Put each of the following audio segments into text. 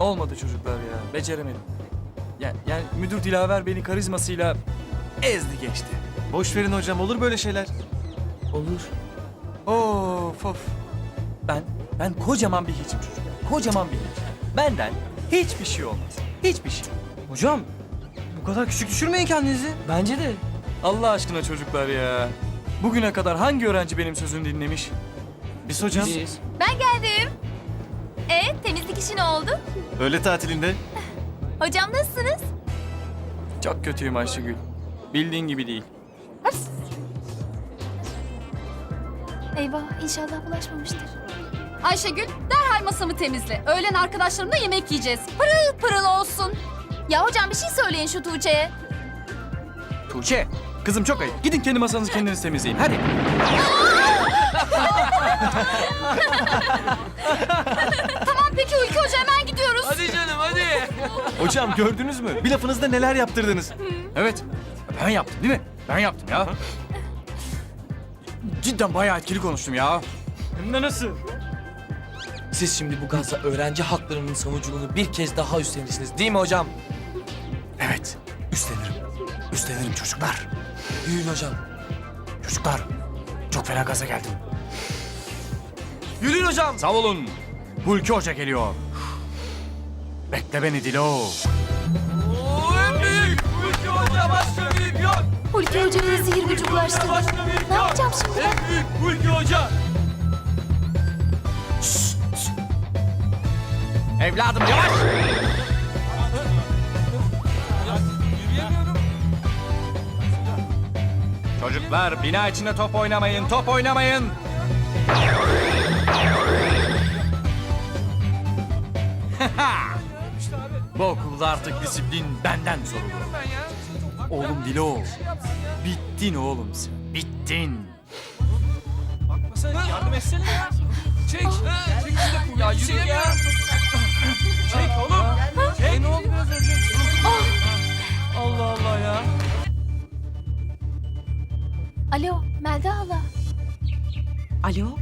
Olmadı çocuklar ya. Beceremedim. Yani, yani müdür Dilaver beni karizmasıyla ezdi geçti. Boş verin hocam olur böyle şeyler. Olur. Of of. Ben, ben kocaman bir hiçim çocuklar. Kocaman bir hiç. Benden hiçbir şey olmaz. Hiçbir şey. Hocam bu kadar küçük düşürmeyin kendinizi. Bence de. Allah aşkına çocuklar ya. Bugüne kadar hangi öğrenci benim sözümü dinlemiş? Biz hocam. Ben geldim. E temizlik işi ne oldu? Öğle tatilinde. Hocam nasılsınız? Çok kötüyüm Ayşegül. Bildiğin gibi değil. Eyvah inşallah bulaşmamıştır. Ayşegül derhal masamı temizle. Öğlen arkadaşlarımla yemek yiyeceğiz. Pırıl pırıl olsun. Ya hocam bir şey söyleyin şu Tuğçe'ye. Tuğçe, kızım çok ayıp. Gidin kendi masanızı kendiniz temizleyin. Hadi. Tamam peki Ülke Hoca hemen gidiyoruz. Hocam gördünüz mü? Bir lafınızda neler yaptırdınız. Evet. Ben yaptım değil mi? Ben yaptım ya. Cidden bayağı etkili konuştum ya. Hem de nasıl? Siz şimdi bu gazla öğrenci haklarının savunuculuğunu bir kez daha üstlenirsiniz değil mi hocam? Evet. Üstlenirim. Üstlenirim çocuklar. Yürüyün hocam. Çocuklar. Çok fena gaza geldim. Yürüyün hocam. Sağ olun. Hulki Hoca geliyor. Bekle beni Dilo. Hulki Hoca'ya zehir gücü bulaştı. Ne yapacağım şimdi ben? Evladım yavaş. Çocuklar bina içinde top oynamayın, top oynamayın. Bu okulda artık disiplin benden sorulur. Oğlum Dilo. Bittin oğlum sen. Bittin. Yardım etsene ya. Çek. Çek işte. Ya yürü ya. Çek oğlum. Çek. Ne oldu biraz önce? Allah Allah ya. Alo Melda hala. Alo?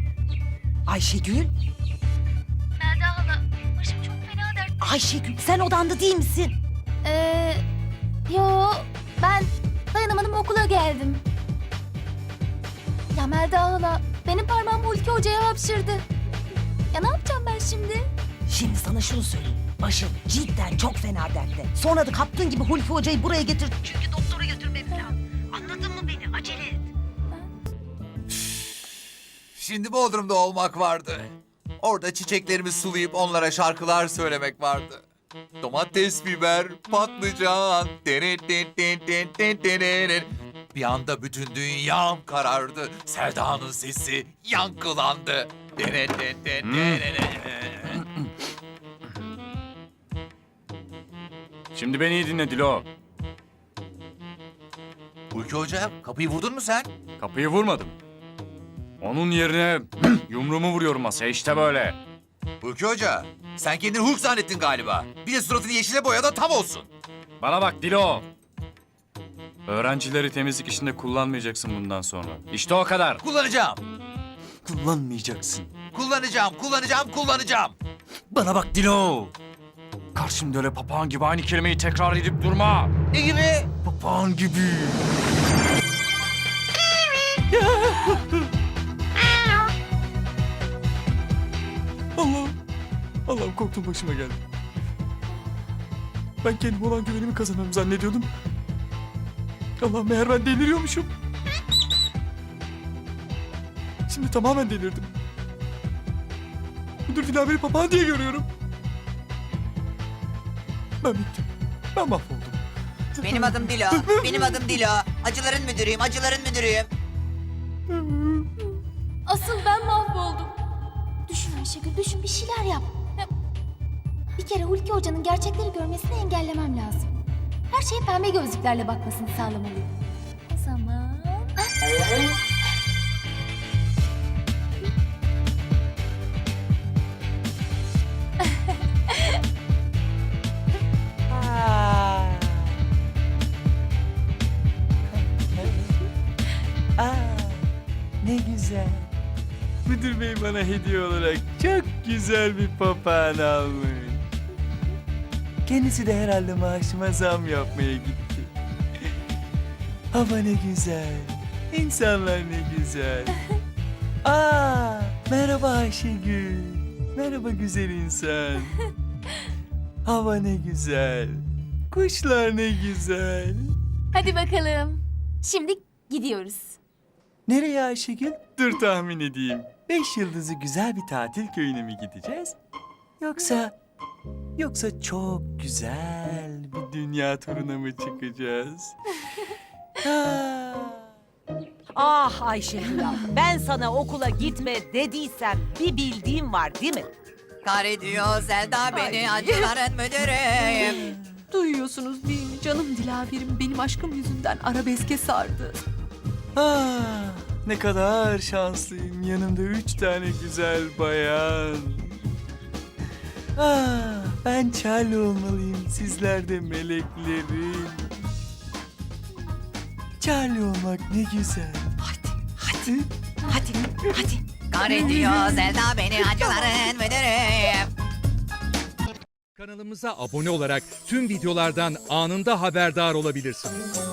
Ayşegül? Melda hala başım çok. Ayşegül sen odanda değil misin? Ee, yo ben dayanamadım okula geldim. Ya Melda hala benim parmağım Hulki Hoca'ya hapşırdı. Ya ne yapacağım ben şimdi? Şimdi sana şunu söyleyeyim. Başım cidden çok fena dertte. Sonra da kaptığın gibi Hulki Hoca'yı buraya getir. Çünkü doktora götürmemiz lazım. Anladın mı beni? Acele et. Şimdi Bodrum'da olmak vardı. Orada çiçeklerimi sulayıp onlara şarkılar söylemek vardı. Domates, biber, patlıcan. Bir anda bütün dünyam karardı. Sevda'nın sesi yankılandı. Şimdi beni iyi dinle Dilo. Hulki Hoca kapıyı vurdun mu sen? Kapıyı vurmadım. Onun yerine yumruğumu vuruyorum masaya işte böyle. Hulki Hoca sen kendini Hulk zannettin galiba. Bir de suratını yeşile boya da tam olsun. Bana bak Dilo. Öğrencileri temizlik işinde kullanmayacaksın bundan sonra. İşte o kadar. Kullanacağım. Kullanmayacaksın. Kullanacağım, kullanacağım, kullanacağım. Bana bak Dilo. Karşımda öyle papağan gibi aynı kelimeyi tekrar edip durma. Ne gibi? Papağan gibi. Allah'ım korktum başıma geldi. Ben kendime olan güvenimi kazanırım zannediyordum. Allah meğer ben deliriyormuşum. Şimdi tamamen delirdim. Müdür filan beni papağan diye görüyorum. Ben bittim. Ben mahvoldum. Benim adım Dilo. Benim adım Dilo. Acıların müdürüyüm, acıların müdürüyüm. Asıl ben mahvoldum. Düşün Ayşegül düşün bir şeyler yap. Bir kere Hulki Hoca'nın gerçekleri görmesini engellemem lazım. Her şeye pembe gözlüklerle bakmasını sağlamalıyım. O zaman... Ne güzel. Müdür bey bana hediye olarak çok güzel bir papağan almış. Kendisi de herhalde maaşıma zam yapmaya gitti. Hava ne güzel. İnsanlar ne güzel. Aa, merhaba Ayşegül. Merhaba güzel insan. Hava ne güzel. Kuşlar ne güzel. Hadi bakalım. Şimdi gidiyoruz. Nereye Ayşegül? Dur tahmin edeyim. Beş yıldızı güzel bir tatil köyüne mi gideceğiz? Yoksa... Yoksa çok güzel bir dünya turuna mı çıkacağız? Ah Ayşegül ya, ben sana okula gitme dediysem bir bildiğim var değil mi? Kahrediyor Zelda beni acıların müdürü. Duyuyorsunuz değil mi? Canım Dilaver'im benim aşkım yüzünden arabeske sardı. Ah, ne kadar şanslıyım. Yanımda üç tane güzel bayan. Ah, ben Charlie olmalıyım. Sizler de meleklerim. Charlie olmak ne güzel. Hadi, hadi, hadi, hadi. Kahrediyor Zelda beni acıların müdürü. Kanalımıza abone olarak tüm videolardan anında haberdar olabilirsiniz.